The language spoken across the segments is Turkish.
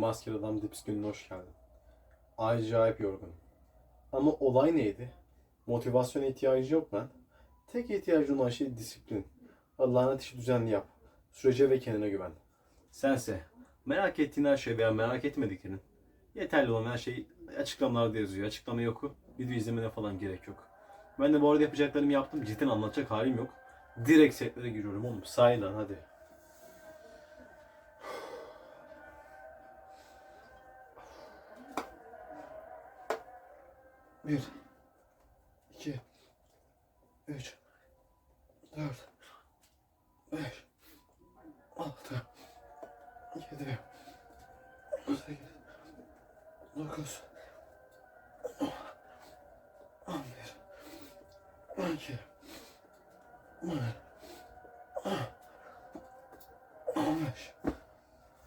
Maskeli Adam Dips gününe hoş geldin. Acayip yorgun. Ama olay neydi? Motivasyona ihtiyacı yok lan. Tek ihtiyacı olan şey disiplin. Allah'ın işi düzenli yap. Sürece ve kendine güven. Sense merak ettiğin her şey veya merak etmediklerin yeterli olan her şey açıklamalarda yazıyor. Açıklama yok. Video izlemene falan gerek yok. Ben de bu arada yapacaklarımı yaptım. Cidden anlatacak halim yok. Direkt setlere giriyorum oğlum. Say lan hadi. Bir, iki, üç, dört, beş, altı, yedi, sekiz, dokuz, on bir, on iki, on beş.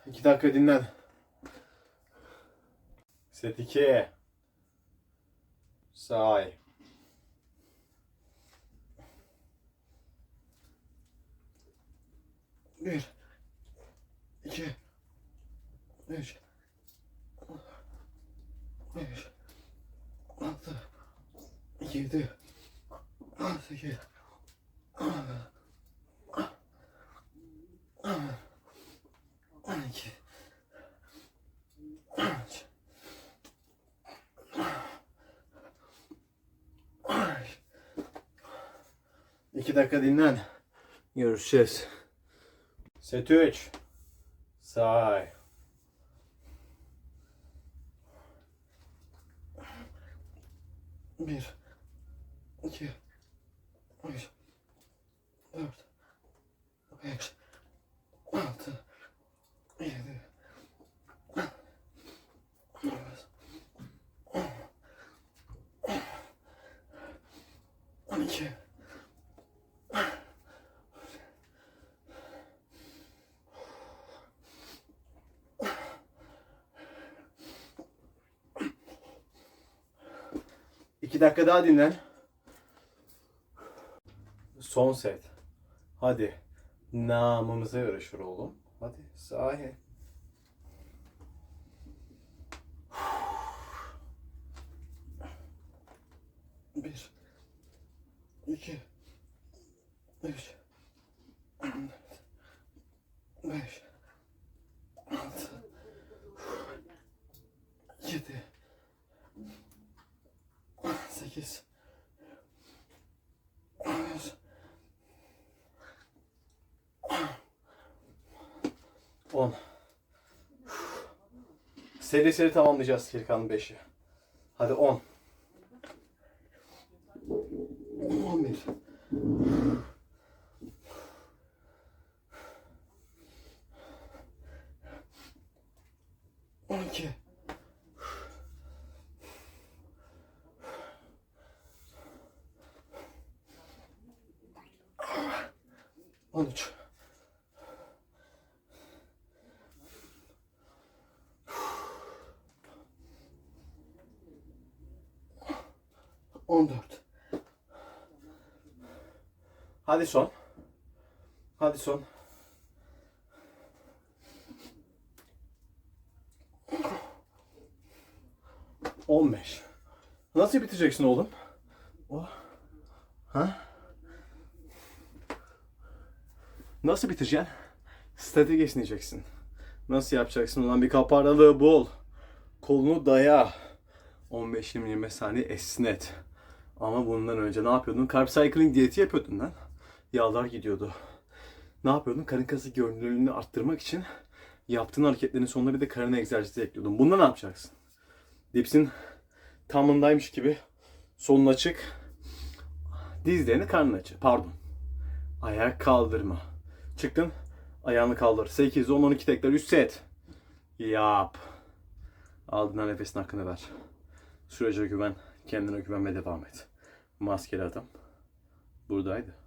İki dakika dinlen. Set 2. Say. Bir, iki, üç, beş, altı, yedi, sekiz, on iki, on üç, Ay. İki dakika dinlen. Görüşeceğiz. Set 3. Say. Bir. iki, Üç. Dört. Beş. 2 dakika daha dinlen. Son set. Hadi. Namımıza yarışır oğlum. Hadi sahi. Bir. iki, Üç. Beş. Altı. Yedi sekiz, dokuz, on. Seri seri tamamlayacağız kalan beşi. Hadi on. On bir. On iki. On üç. On dört. Hadi son. Hadi son. On beş. Nasıl bitireceksin oğlum? O. Ha? Nasıl bitireceksin? Strateji esneyeceksin. Nasıl yapacaksın ulan bir kapı aralığı bul. Kolunu daya. 15-20-25 saniye esnet. Ama bundan önce ne yapıyordun? Carb cycling diyeti yapıyordun lan. Yağlar gidiyordu. Ne yapıyordun? Karın kası görünürlüğünü arttırmak için yaptığın hareketlerin sonuna bir de karın egzersizi ekliyordun. Bunda ne yapacaksın? Dipsin tamındaymış gibi solun açık. Dizlerini karnın açı. Pardon. Ayak kaldırma. Çıktın. Ayağını kaldır. 8, 10, 12 tekrar 3 set. Yap. Aldığından nefesin hakkını ver. Sürece güven. Kendine güven ve devam et. Maskeli adam buradaydı.